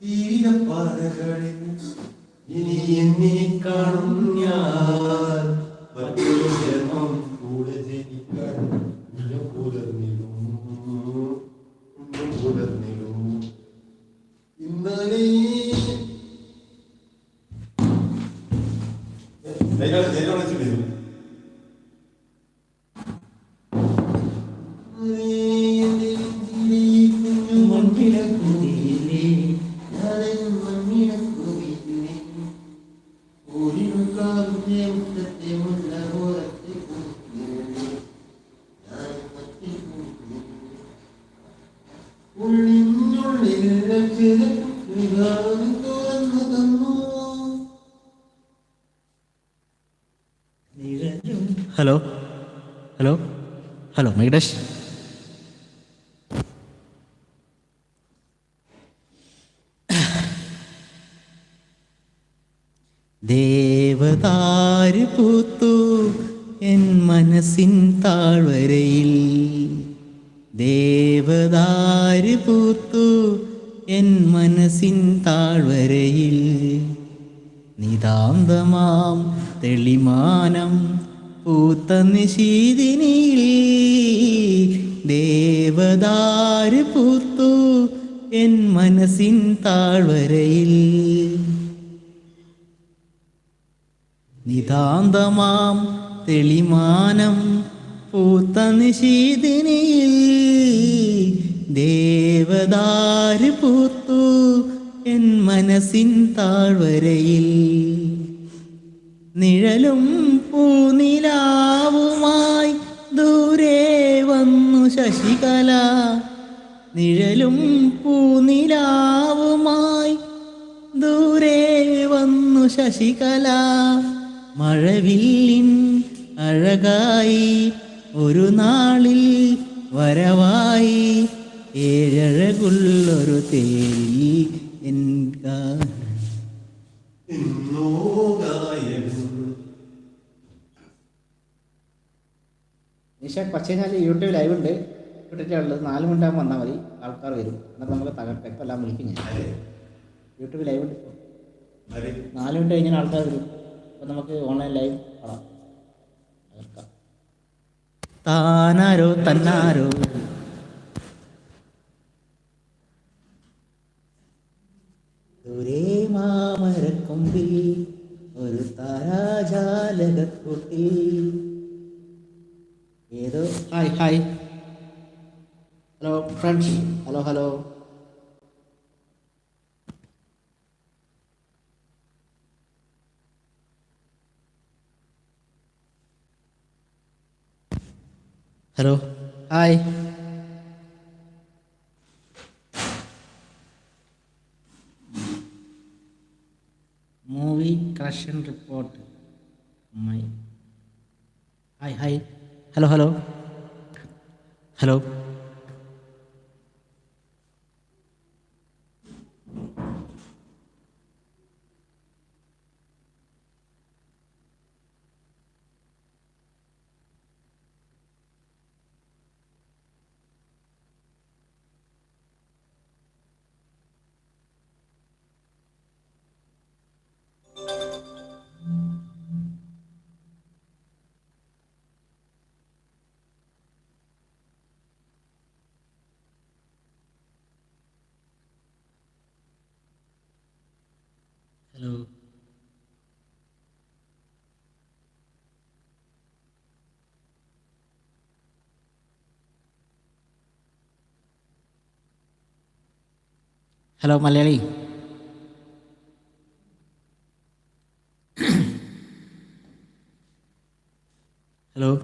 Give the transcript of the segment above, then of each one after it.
തീരപ്പാറകളിൽ ഇനി എന്നെ കാണും ഞാൻ. മറ്റൊരു ജന്മം കൂടെ ജനിക്കാൻ പുലർന്നിടും. പുലർന്നിടും. ഇന്നലെ ജയിലാണ് ജയിലാണ് വെച്ചിട്ടില്ല? ഹലോ ദേവതാര് പൂത്തു എൻ മനസ്സിൻ താഴ്വരയിൽ. ദേവതാര് പൂത്തു എൻ മനസ്സിൻ താഴ്വരയിൽ. നിതാന്തമാം തെളിമാനം പൂത്ത നിശീതിനിയിൽ. ദേവതാര് പൂത്തു എൻ മനസ്സിൻ താഴ്വരയിൽ. നിതാന്തമാം തെളിമാനം പൂത്ത നിശീതിനിയിൽ ദേവദാര് പൂത്തു എൻ മനസ്സിൻ താഴ്വരയിൽ. നിഴലും പൂനിലാവുമായി ദൂരെ വന്നു ശശികല. നിഴലും പൂനിലാവുമായി ദൂരെ വന്നു ശശികല. വരവായി ഏഴഴകുള്ളൊരു തേരി നിഷ കുറച്ച് കഴിഞ്ഞാൽ യൂട്യൂബ് ലൈവ് ഉണ്ട്. ഇട്ടിട്ടുള്ളത് നാല് മിനിറ്റ് ആകുമ്പോൾ വന്നാൽ മതി. ആൾക്കാർ വരും. എന്നാൽ നമുക്ക് തകർക്കാം ഇപ്പം എല്ലാം വിളിക്കും ഞാൻ. യൂട്യൂബ് ലൈവ് ഉണ്ട് ഇപ്പോൾ? നാല് മിനിറ്റ് കഴിഞ്ഞാൽ ആൾക്കാർ വരും. അപ്പം നമുക്ക് ഓൺലൈൻ ലൈവ് കാണാം. തകർക്കാം. താനാരോ തന്നാരോ? ദൂരെ മാമരക്കൊമ്പിൽ ഒരു താരാജാലകക്കൂട്ടിൽ ഏതോ hi hi. Hello friends. Hello hello. Hello hi movie collection report my hi hi hello hello hello hello. Hello Malayali. Hello.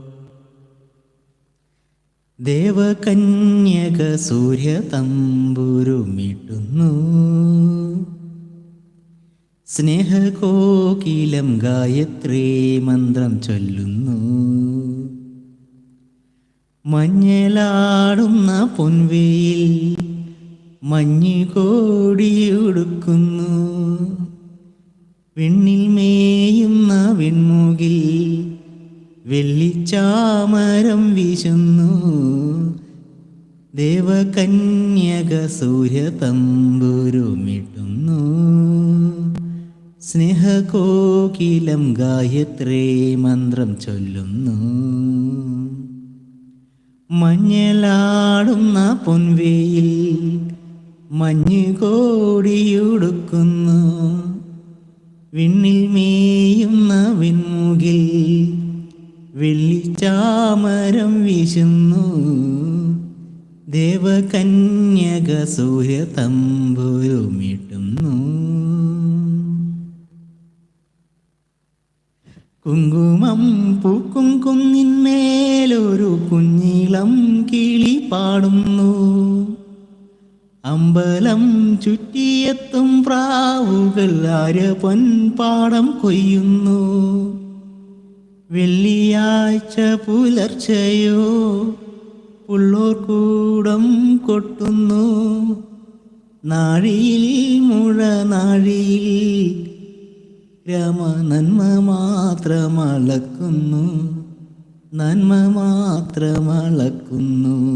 ദേവകന്യക സൂര്യ തമ്പുരുമിട്ടുന്നു. സ്നേഹകോകിലം ഗായത്രി മന്ത്രം ചൊല്ലുന്നു. മഞ്ഞലാടുന്ന പൊൻവെയിൽ മഞ്ഞ് കോടിയൊടുക്കുന്നു വെണ്ണിൽ മേയുന്ന വെൺമുകിൽ വെള്ളിച്ചാമരം വീശുന്നു. ദേവകന്യക സൂര്യ തമ്പുരുമിട്ടുന്നു സ്നേഹകോകിലം ഗായത്രേ മന്ത്രം ചൊല്ലുന്നു. മഞ്ഞലാടുന്ന പൊൻവേയിൽ മഞ്ഞ് കോടിയുടുക്കുന്നു വിണ്ണിൽ മേയുന്ന വിൺമുകിൽ വെള്ളിച്ചാമരം വീശുന്നു. ദേവകന്യക സൂര്യ കുങ്കുമം പൂക്കും കുന്നിന്മേലൊരു കുഞ്ഞിളം കിളി പാടുന്നു. അമ്പലം ചുറ്റിയെത്തും പ്രാവുകൾ ആര് പൊൻപാടം കൊയ്യുന്നു. വെള്ളിയാഴ്ച പുലർച്ചയോ പുള്ളോർ കൂടം കൊട്ടുന്നു. നാഴിയിൽ മുഴ നാഴിയിൽ രമ നന്മ മാത്രമളക്കുന്നു. നന്മ മാത്രമളക്കുന്നു.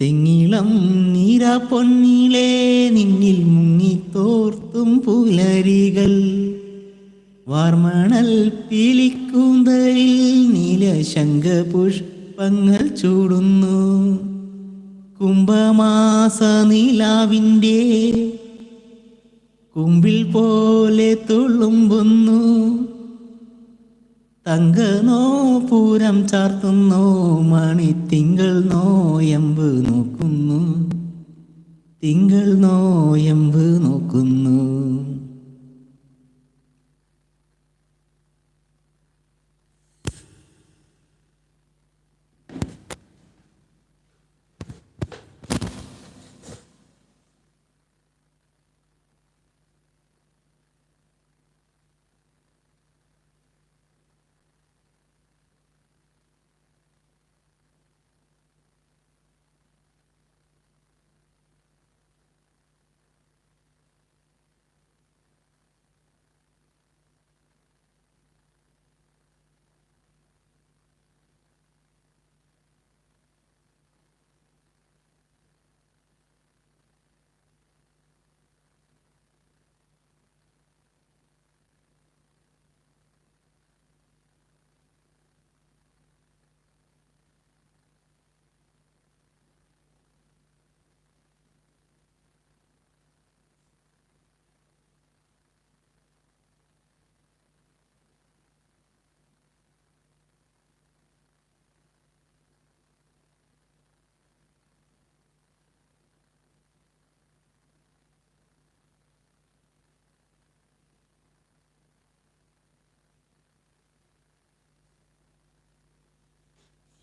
തെങ്ങിളം നീരാ പൊന്നിലേ നിന്നിൽ മുങ്ങിത്തോർത്തും പുലരികൾ. വാർമണൽ പീലിക്കൂന്തയിൽ നീല ശംഖപുഷ്പങ്ങൾ ചൂടുന്നു. കുംഭമാസ നിലാവിന്റെ കുമ്പിൽ പോലെ തുളുമ്പുന്നു. തങ്കനോ പൂരം ചാർത്തുന്നു. മണി തിങ്കൾ നോയമ്പ് നോക്കുന്നു. തിങ്കൾ നോയമ്പ് നോക്കുന്നു.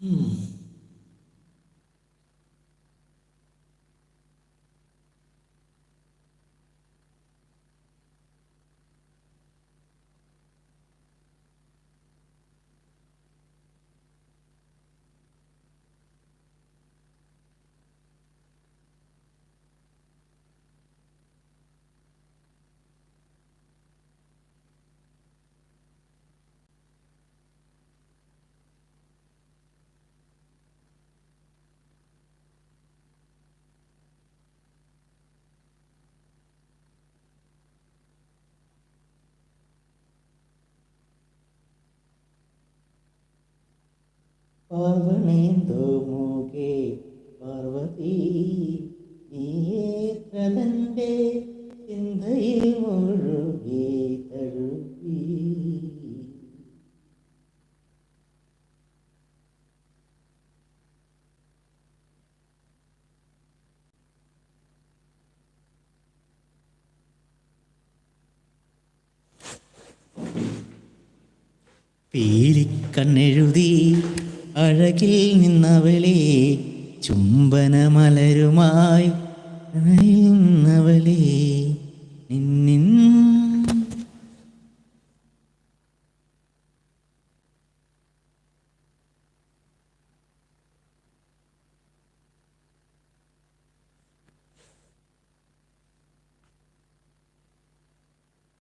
嗯。പാർവണേന്തോ മൂകേ പാർവതി നീത്രതന്റെ ചിന്തയിൽ മുഴുകി തഴുകി. പീലിക്കണ്ണെഴുതി അഴകിൽ നിന്നവളെ ചുംബനമലരുമായി നിന്നവളേ